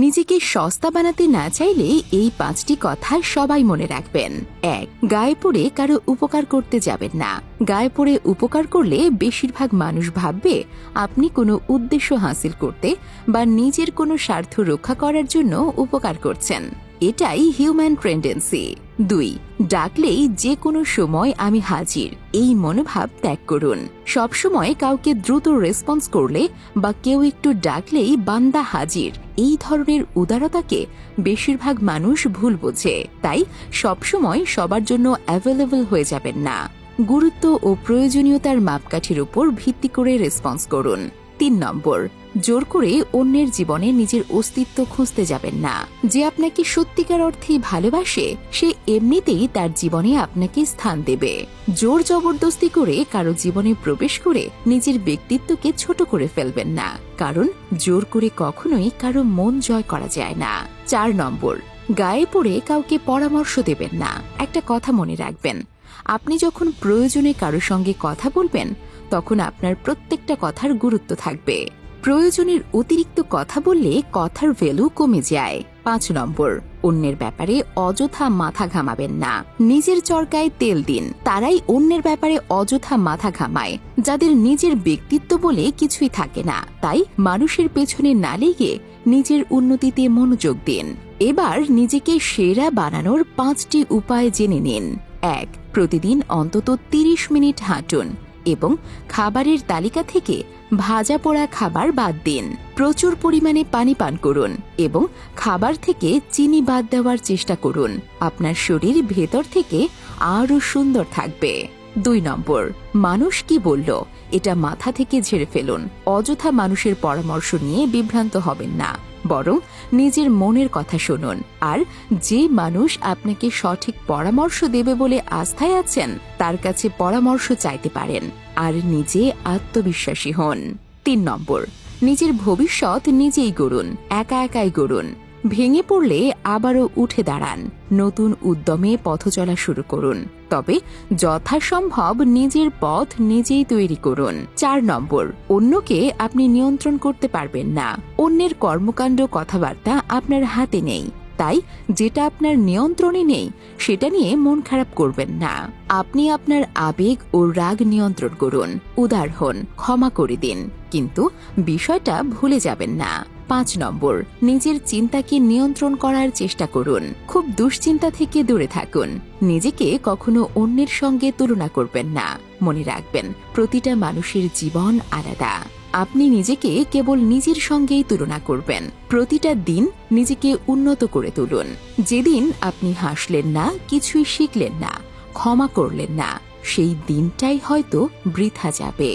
নিজেকে সস্তা বানাতে না চাইলে এই পাঁচটি কথা সবাই মনে রাখবেন। এক, গায়ে পড়ে কারও উপকার করতে যাবেন না। গায়ে পড়ে উপকার করলে বেশিরভাগ মানুষ ভাববে, আপনি কোনো উদ্দেশ্য হাসিল করতে বা নিজের কোনো স্বার্থ রক্ষা করার জন্য উপকার করছেন। এটাই হিউম্যান টেন্ডেন্সি দুই, ডাকলেই যে কোনো সময় আমি হাজির। এই মনোভাব ত্যাগ করুন। সবসময় কাউকে দ্রুত রেসপন্স করলে বা কেউ একটু ডাকলেই বান্দা হাজির। এই ধরনের উদারতাকে বেশিরভাগ মানুষ ভুল বোঝে। তাই সবসময় সবার জন্য অ্যাভেলেবল হয়ে যাবেন না। গুরুত্ব ও প্রয়োজনীয়তার মাপকাঠির উপর ভিত্তি করে রেসপন্স করুন। তিন নম্বর জোর করে অন্যের জীবনে নিজের অস্তিত্ব খুঁজতে যাবেন না। যে আপনাকে সত্যিকার অর্থে ভালোবাসে, সে এমনিতেই তার জীবনে আপনাকে স্থান দেবে। জোর জবরদস্তি করে কারও জীবনে প্রবেশ করে নিজের ব্যক্তিত্বকে ছোট করে ফেলবেন না। কারণ জোর করে কখনোই কারও মন জয় করা যায় না। চার নম্বর, গায়ে পড়ে কাউকে পরামর্শ দেবেন না। একটা কথা মনে রাখবেন, আপনি যখন প্রয়োজনে কারও সঙ্গে কথা বলবেন, তখন আপনার প্রত্যেকটা কথার গুরুত্ব থাকবে। প্রয়োজনের অতিরিক্ত কথা বললে কথার ভ্যালু কমে যায়। পাঁচ নম্বর, অন্যের ব্যাপারে অযথা মাথা ঘামাবেন না। নিজের চরকায় তেল দিন। তারাই অন্যের ব্যাপারে অযথা মাথা ঘামায়। যাদের নিজের ব্যক্তিত্ব বলে কিছুই থাকে না, তাই মানুষের পেছনে না লেগে নিজের উন্নতিতে মনোযোগ দিন। এবার নিজেকে সেরা বানানোর পাঁচটি উপায় জেনে নিন। এক, প্রতিদিন অন্তত ৩০ মিনিট হাঁটুন। এবং খাবারের তালিকা থেকে ভাজা পোড়া খাবার বাদ দিন। প্রচুর পরিমাণে পানি পান করুন এবং খাবার থেকে চিনি বাদ দেওয়ার চেষ্টা করুন। আপনার শরীর ভেতর থেকে আরও সুন্দর থাকবে। দুই নম্বর, মানুষ কি বলল? এটা মাথা থেকে ঝেড়ে ফেলুন। অযথা মানুষের পরামর্শ নিয়ে বিভ্রান্ত হবেন না। বরং নিজের মনের কথা শুনুন। আর যে মানুষ আপনাকে সঠিক পরামর্শ দেবে বলে আস্থায় আছেন, তার কাছে পরামর্শ চাইতে পারেন। আর নিজে আত্মবিশ্বাসী হন। তিন নম্বর, নিজের ভবিষ্যৎ নিজেই গড়ুন। একা একাই গড়ুন। ভেঙে পড়লে আবারও উঠে দাঁড়ান। নতুন উদ্যমে পথ চলা শুরু করুন। তবে যথাসম্ভব নিজের পথ নিজেই তৈরি করুন। চার নম্বর, অন্যকে আপনি নিয়ন্ত্রণ করতে পারবেন না। অন্যের কর্মকাণ্ড কথাবার্তা আপনার হাতে নেই। তাই যেটা আপনার নিয়ন্ত্রণে নেই, সেটা নিয়ে মন খারাপ করবেন না। আপনি আপনার আবেগ ও রাগ নিয়ন্ত্রণ করুন। উদার হন, ক্ষমা করে দিন। কিন্তু বিষয়টা ভুলে যাবেন না। পাঁচ নম্বর, নিজের চিন্তাকে নিয়ন্ত্রণ করার চেষ্টা করুন। খুব দুশ্চিন্তা থেকে দূরে থাকুন। নিজেকে কখনো অন্যের সঙ্গে তুলনা করবেন না। মনে রাখবেন, প্রতিটা মানুষের জীবন আলাদা। আপনি নিজেকে কেবল নিজের সঙ্গেই তুলনা করবেন। প্রতিটা দিন নিজেকে উন্নত করে তুলুন। যেদিন আপনি হাসলেন না, কিছুই শিখলেন না, ক্ষমা করলেন না, সেই দিনটাই হয়তো বৃথা যাবে।